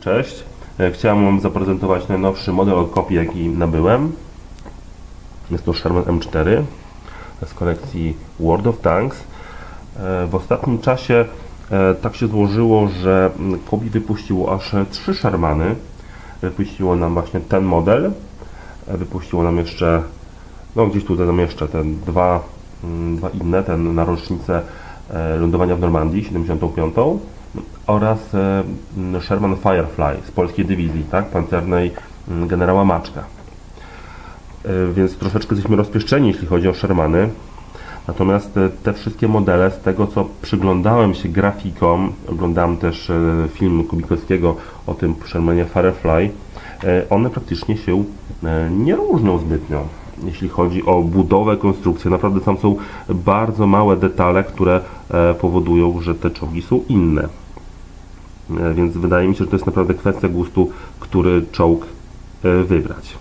Cześć. E, Chciałem Wam zaprezentować najnowszy model od kopii, jaki nabyłem. Jest to Sherman M4 z kolekcji World of Tanks. E, W ostatnim czasie e, tak się złożyło, że Kobi wypuściło aż trzy Shermany. Wypuściło nam właśnie ten model. Wypuściło nam jeszcze, no gdzieś tutaj nam jeszcze te dwa, dwa inne, ten na rocznicę lądowania w Normandii, 75 oraz e, Sherman Firefly z polskiej dywizji, tak, pancernej generała Maczka. E, Więc troszeczkę jesteśmy rozpieszczeni, jeśli chodzi o Shermany. Natomiast e, te wszystkie modele, z tego co przyglądałem się grafikom, oglądałem też film Kubikowskiego o tym Shermanie Firefly, one praktycznie się nie różnią zbytnio. Jeśli chodzi o budowę, konstrukcję, naprawdę tam są bardzo małe detale, które e, powodują, że te czołgi są inne. E, Więc wydaje mi się, że to jest naprawdę kwestia gustu, który czołg e, wybrać.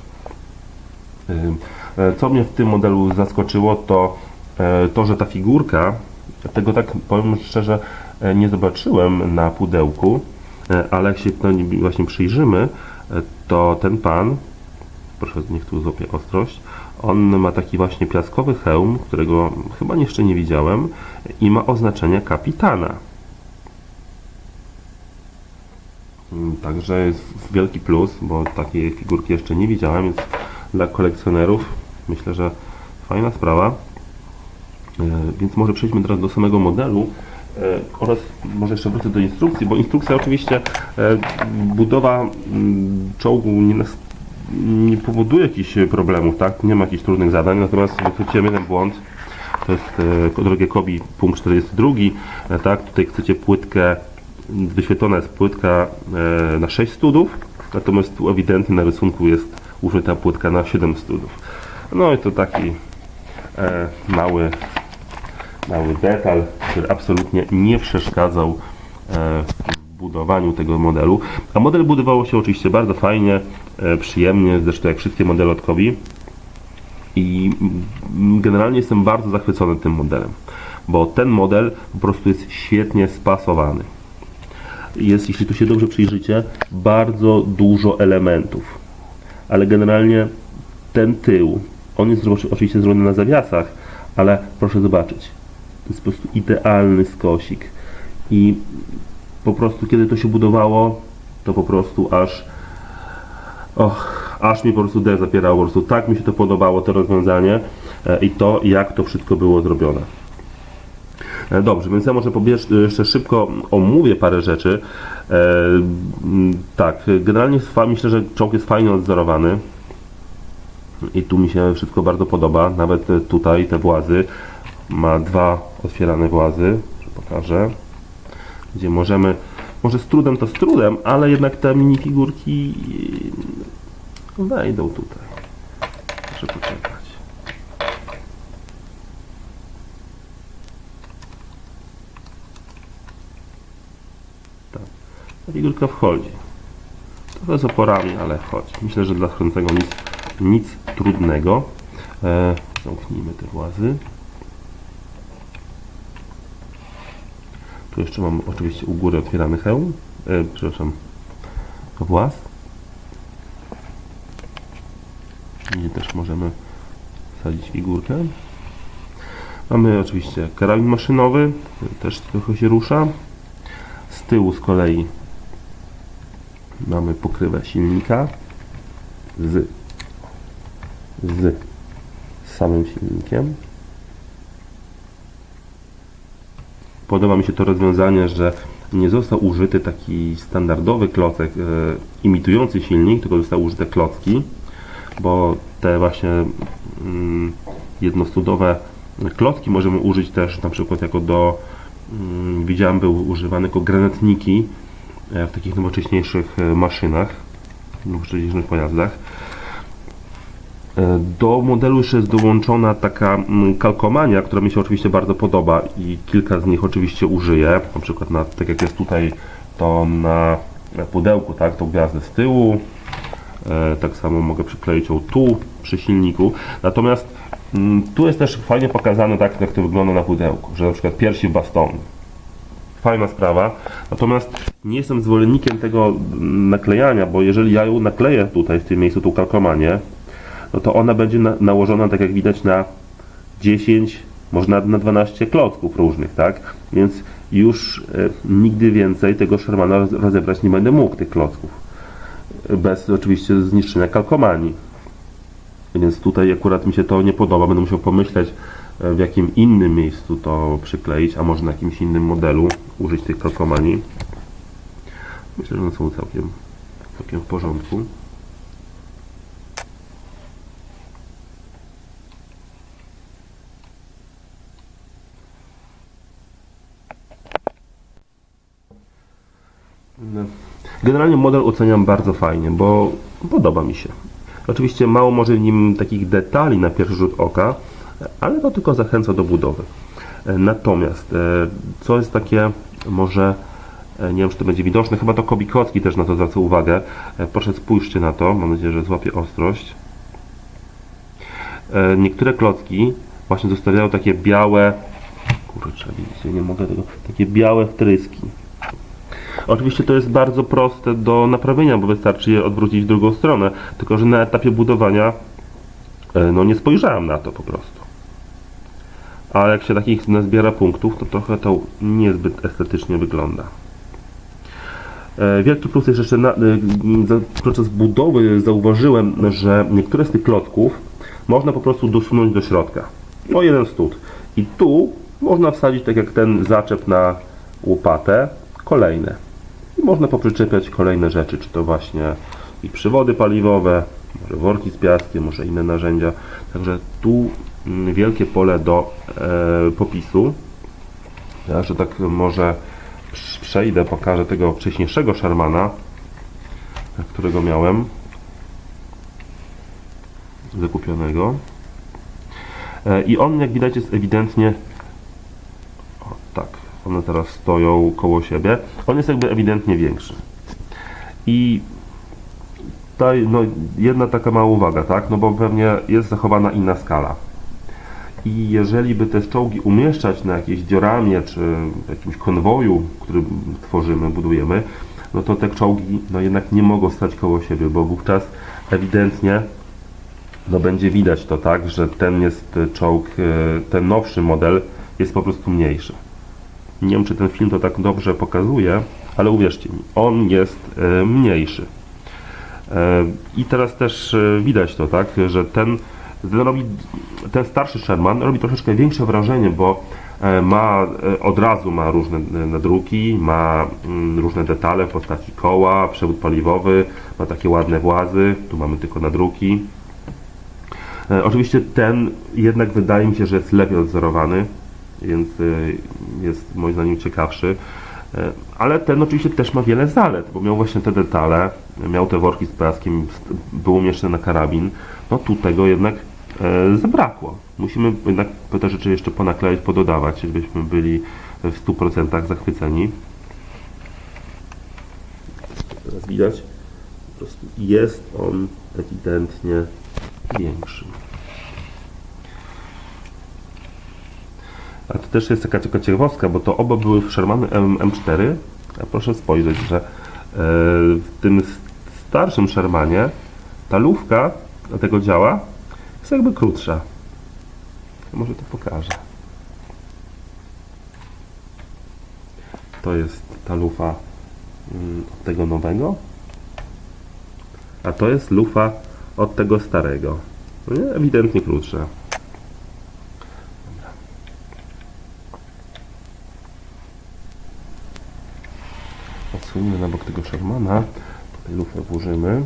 Co mnie w tym modelu zaskoczyło, to to, że ta figurka, tego tak powiem szczerze, nie zobaczyłem na pudełku, ale jak się niej właśnie przyjrzymy, to ten pan, proszę niech tu złapie ostrość, on ma taki właśnie piaskowy hełm, którego chyba jeszcze nie widziałem i ma oznaczenie kapitana. Mm, Także jest wielki plus, bo takiej figurki jeszcze nie widziałem, więc dla kolekcjonerów myślę, że fajna sprawa. E, Więc może przejdźmy teraz do samego modelu e, oraz może jeszcze wrócę do instrukcji, bo instrukcja oczywiście e, budowa mm, czołgu nie, nie powoduje jakichś problemów, tak? Nie ma jakichś trudnych zadań, natomiast wychwyciłem jeden błąd. To jest e, drogie Kobi punkt 42, e, tak? Tutaj chcecie płytkę, wyświetlona jest płytka e, na 6 studów, natomiast tu ewidentnie na rysunku jest użyta płytka na 7 studów. No i to taki e, mały, mały detal, który absolutnie nie przeszkadzał e, w budowaniu tego modelu. A model budowało się oczywiście bardzo fajnie, e, przyjemnie, zresztą jak wszystkie modele od Kobi. I generalnie jestem bardzo zachwycony tym modelem, bo ten model po prostu jest świetnie spasowany. Jest, jeśli tu się dobrze przyjrzycie, bardzo dużo elementów, ale generalnie ten tył, on jest oczywiście zrobiony na zawiasach, ale proszę zobaczyć, to jest po prostu idealny skosik i po prostu kiedy to się budowało, to po prostu aż Och, aż mi po prostu dech zapierało, po prostu tak mi się to podobało, to rozwiązanie e, i to, jak to wszystko było zrobione. E, Dobrze, więc ja może pobierz, jeszcze szybko omówię parę rzeczy. E, tak, generalnie myślę, że czołg jest fajnie odzorowany i tu mi się wszystko bardzo podoba, nawet e, tutaj te włazy ma dwa otwierane włazy, pokażę, gdzie możemy, może z trudem to z trudem, ale jednak te minifigurki wejdą tutaj. Proszę poczekać. Tak, ta figurka wchodzi. Trochę z oporami, ale wchodzi. Myślę, że dla chodzącego nic, nic trudnego. E, zamknijmy te włazy. Jeszcze mam oczywiście u góry otwierany hełm, e, przepraszam, włas. Gdzie też możemy wsadzić figurkę. Mamy oczywiście karabin maszynowy, też trochę się rusza. Z tyłu z kolei mamy pokrywę silnika z, z samym silnikiem. Podoba mi się to rozwiązanie, że nie został użyty taki standardowy klocek e, imitujący silnik, tylko zostały użyte klocki, bo te właśnie mm, jednostudowe klocki możemy użyć też na przykład jako do, mm, widziałem, były używane jako granatniki e, w takich nowocześniejszych e, maszynach, nowocześniejszych pojazdach. E, Do modelu jeszcze jest dołączona taka mm, kalkomania, która mi się oczywiście bardzo podoba i kilka z nich oczywiście użyję. Na przykład na, tak jak jest tutaj to na pudełku, tak, tą gwiazdę z tyłu. E, tak samo mogę przykleić ją tu przy silniku. Natomiast mm, tu jest też fajnie pokazane tak, jak to wygląda na pudełku, że na przykład piersi w fajna sprawa. Natomiast nie jestem zwolennikiem tego mm, naklejania, bo jeżeli ja ją nakleję tutaj w tym miejscu, tą kalkomanię, no to ona będzie na, nałożona, tak jak widać, na 10, może nawet na 12 klocków różnych, tak? Więc już e, nigdy więcej tego Shermana roz- rozebrać nie będę mógł, tych klocków. Bez oczywiście zniszczenia kalkomanii. Więc tutaj akurat mi się to nie podoba. Będę musiał pomyśleć, e, w jakim innym miejscu to przykleić, a może na jakimś innym modelu użyć tych kalkomanii. Myślę, że one są całkiem, całkiem w porządku. No. Generalnie model oceniam bardzo fajnie, bo podoba mi się. Oczywiście mało może w nim takich detali na pierwszy rzut oka, ale to tylko zachęca do budowy. E, Natomiast, e, co jest takie może, e, nie wiem czy to będzie widoczne, chyba to Kobikowski też na to zwraca uwagę. Proszę spójrzcie na to, mam nadzieję, że złapie ostrość. Niektóre klocki właśnie zostawiają takie białe, kurczę, widzicie, nie mogę tego, takie białe wtryski. Oczywiście to jest bardzo proste do naprawienia, bo wystarczy je odwrócić w drugą stronę. Tylko, że na etapie budowania e, no nie spojrzałem na to po prostu. A jak się takich nazbiera punktów, to trochę to niezbyt estetycznie wygląda. E, Wielki plus jest jeszcze na, e, za- podczas budowy zauważyłem, że niektóre z tych klocków można po prostu dosunąć do środka. O jeden stód. I tu można wsadzić, tak jak ten zaczep na łopatę, kolejne. I można poprzyczepiać kolejne rzeczy, czy to właśnie i przywody paliwowe, może worki z piaskiem, może inne narzędzia. Także tu mm, wielkie pole do e, popisu. Ja, że tak może prz- przejdę, pokażę tego wcześniejszego Shermana, którego miałem zakupionego. E, I on, jak widać, jest ewidentnie one teraz stoją koło siebie. On jest jakby ewidentnie większy. I tutaj no, jedna taka mała uwaga, tak? No bo pewnie jest zachowana inna skala. I jeżeli by te czołgi umieszczać na jakiejś dzioramie, czy jakimś konwoju, który tworzymy, budujemy, no to te czołgi no jednak nie mogą stać koło siebie, bo wówczas ewidentnie no będzie widać to tak, że ten jest czołg, e, ten nowszy model jest po prostu mniejszy. Nie wiem, czy ten film to tak dobrze pokazuje, ale uwierzcie mi, on jest e, mniejszy. E, I teraz też e, widać to, tak, że ten, ten, robi, ten starszy Sherman robi troszeczkę większe wrażenie, bo ma od razu ma różne nadruki, ma mm, różne detale w postaci koła, przewód paliwowy, ma takie ładne włazy, tu mamy tylko nadruki. Oczywiście ten jednak wydaje mi się, że jest lepiej odzorowany, więc e, jest moim zdaniem ciekawszy. E, Ale ten oczywiście też ma wiele zalet, bo miał właśnie te detale, miał te worki z piaskiem, był umieszczony na karabin. No tu tego jednak e, zabrakło. Musimy jednak te rzeczy jeszcze ponakleić, pododawać, żebyśmy byli w 100% zachwyceni. Teraz widać, po prostu jest on ewidentnie większy. A to też jest taka taka ciekawostka, bo to oba były w M- M4. A proszę spojrzeć, że e, w tym starszym Shermanie ta lufka tego działa jest jakby krótsza. Może to pokażę. To jest ta lufa mm, od tego nowego, a to jest lufa od tego starego. No nie? Ewidentnie krótsza. Odsuńmy na bok tego Shermana. Tutaj lufę włożymy.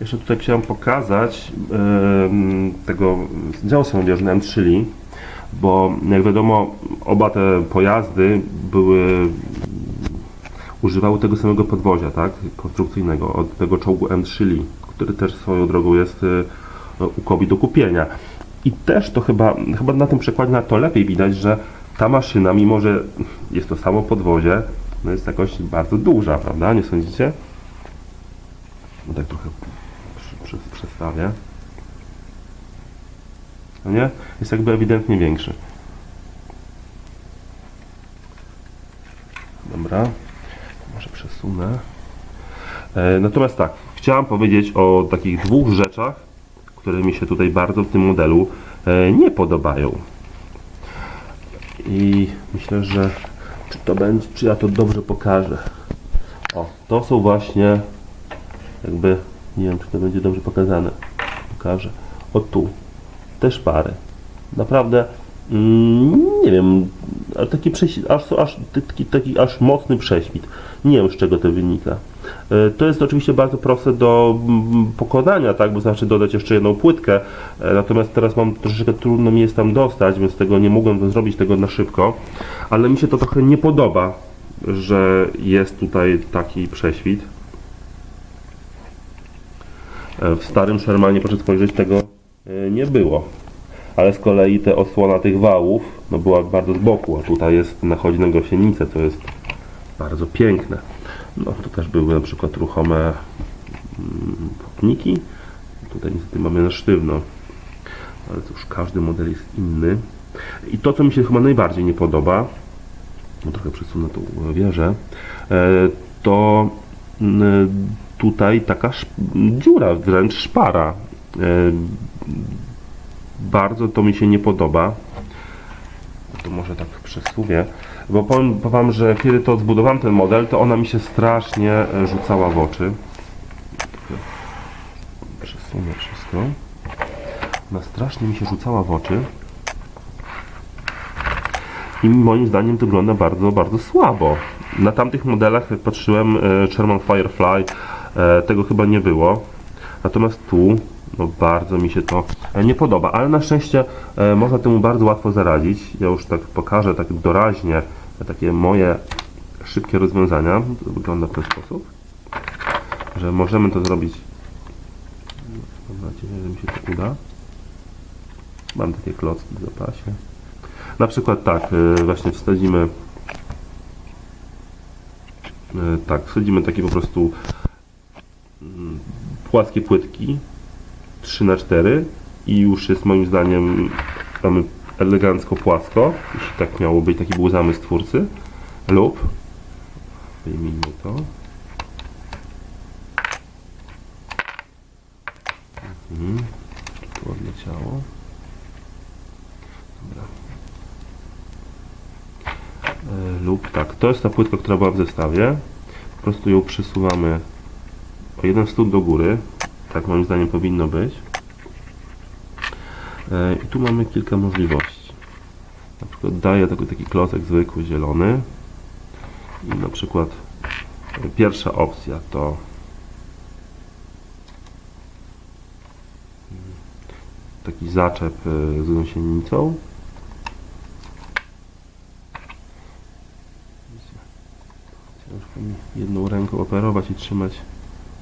Jeszcze tutaj chciałem pokazać em, tego działu samodzielnego M3, bo jak wiadomo oba te pojazdy były używały tego samego podwozia, tak, konstrukcyjnego, od tego czołgu M3, który też swoją drogą jest no, u Kobi do kupienia. I też to chyba, chyba na tym przykładzie na to lepiej widać, że ta maszyna, mimo że jest to samo podwozie, no jest jakoś bardzo duża, prawda? Nie sądzicie? No tak trochę przy, przedstawię. no nie? Jest jakby ewidentnie większy. Dobra, może przesunę. E, Natomiast tak, chciałem powiedzieć o takich dwóch rzeczach, które mi się tutaj bardzo w tym modelu e, nie podobają. I myślę, że czy to będzie, czy ja to dobrze pokażę. O, to są właśnie jakby, nie wiem czy to będzie dobrze pokazane. Pokażę. O tu, te szpary. Naprawdę, mm, nie wiem, ale taki, aż, aż, taki, taki aż mocny prześwit. Nie wiem z czego to wynika. E, To jest oczywiście bardzo proste do mm, pokonania, tak, bo znaczy dodać jeszcze jedną płytkę, E, natomiast teraz mam troszeczkę trudno mi jest tam dostać, więc tego nie mogłem zrobić tego na szybko, ale mi się to trochę nie podoba, że jest tutaj taki prześwit. E, W starym Shermanie, proszę spojrzeć, tego nie było. Ale z kolei te osłona tych wałów no była bardzo z boku, a tutaj jest, nachodzi na gąsienicę, to jest bardzo piękne. No tu też były na przykład ruchome mm, potniki. Tutaj niestety mamy na sztywno. Ale cóż, każdy model jest inny. I to, co mi się chyba najbardziej nie podoba, no trochę przesunę tą wieżę, e, to mm, tutaj taka dziura, wręcz szpara. Bardzo to mi się nie podoba. To może tak przesuwię, bo powiem, powiem, że kiedy to zbudowałem ten model, to ona mi się strasznie e, rzucała w oczy. Przesunę wszystko. Ona strasznie mi się rzucała w oczy. I moim zdaniem to wygląda bardzo, bardzo słabo. Na tamtych modelach, jak patrzyłem, e, Sherman Firefly, e, tego chyba nie było. Natomiast tu, no bardzo mi się to e, nie podoba, ale na szczęście e, można temu bardzo łatwo zaradzić. Ja już tak pokażę tak doraźnie e, takie moje szybkie rozwiązania. To wygląda w ten sposób, że możemy to zrobić. Mam nadzieję, że mi się to uda. Mam takie klocki w zapasie. Na przykład tak, y, właśnie wsadzimy tak, wsadzimy takie po prostu mm, płaskie płytki 3 na 4 i już jest moim zdaniem mamy elegancko płasko, jeśli tak miało być, taki był zamysł twórcy lub wyjmijmy to mhm. tu odleciało Dobra. E, lub tak, to jest ta płytka, która była w zestawie. Po prostu ją przesuwamy o jeden stóp do góry. Tak moim zdaniem powinno być. E, I tu mamy kilka możliwości. Na przykład daję taki, taki klocek zwykły, zielony. I na przykład pierwsza opcja to taki zaczep e, z gąsienicą. Ciężko jedną ręką operować i trzymać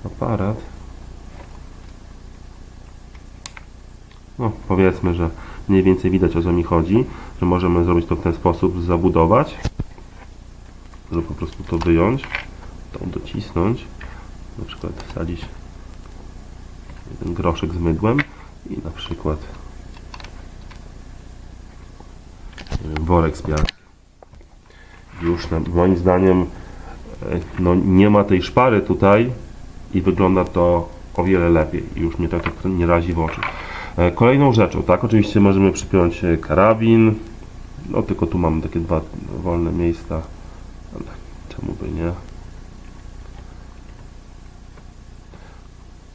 aparat. No, powiedzmy, że mniej więcej widać o co mi chodzi, że możemy zrobić to w ten sposób, zabudować, że po prostu to wyjąć, to docisnąć, na przykład wsadzić jeden groszek z mydłem i na przykład worek z piaskiem. Już na, moim zdaniem e, no, nie ma tej szpary tutaj i wygląda to o wiele lepiej. Już mnie to tak nie razi w oczy. E, Kolejną rzeczą, tak, oczywiście możemy przypiąć e, karabin. No tylko tu mamy takie dwa wolne miejsca. Ale czemu by nie?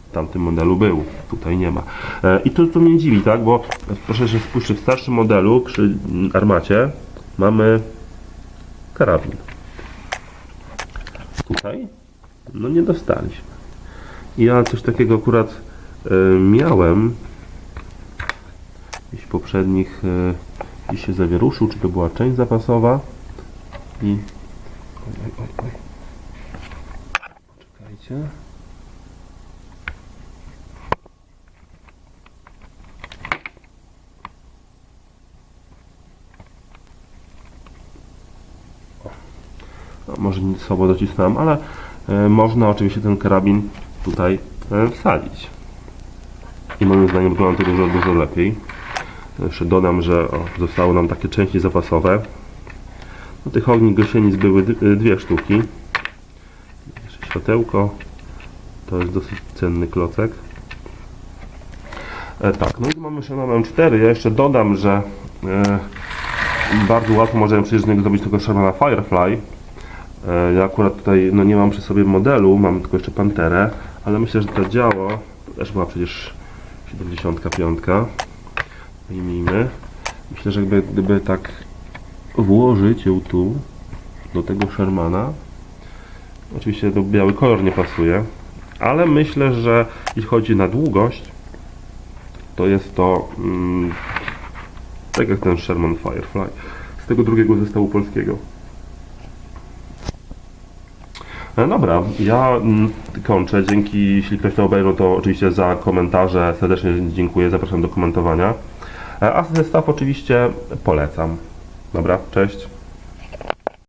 W tamtym modelu był, tutaj nie ma. E, I to, to mnie dziwi, tak, bo proszę się spójrzcie, w starszym modelu przy armacie mamy karabin. Tutaj no nie dostaliśmy. Ja coś takiego akurat miałem poprzednich e, gdzieś się zawieruszył, czy to była część zapasowa i oj, oj, oj. Poczekajcie. No, może nie słabo docisnąłem, ale e, można oczywiście ten karabin tutaj e, wsadzić. I moim zdaniem wygląda to dużo, dużo lepiej. Jeszcze dodam, że o, zostały nam takie części zapasowe. No, tych ogni gąsienic były d- dwie sztuki. Jeszcze światełko. To jest dosyć cenny klocek. E, tak, no i mamy Sherman M4. Ja jeszcze dodam, że e, bardzo łatwo możemy przecież z niego zrobić tego Shermana Firefly. E, ja akurat tutaj no, nie mam przy sobie modelu, mam tylko jeszcze Panterę, ale myślę, że to działo, to też była przecież 75. Wyjmijmy. Myślę, że gdyby, gdyby tak włożyć ją tu, do tego Shermana, oczywiście to biały kolor nie pasuje, ale myślę, że jeśli chodzi na długość, to jest to mm, tak jak ten Sherman Firefly z tego drugiego zestawu polskiego. E, Dobra, ja mm, kończę. Dzięki, jeśli ktoś to obejrzał, to oczywiście za komentarze serdecznie dziękuję. Zapraszam do komentowania. A zestaw oczywiście polecam. Dobra, cześć.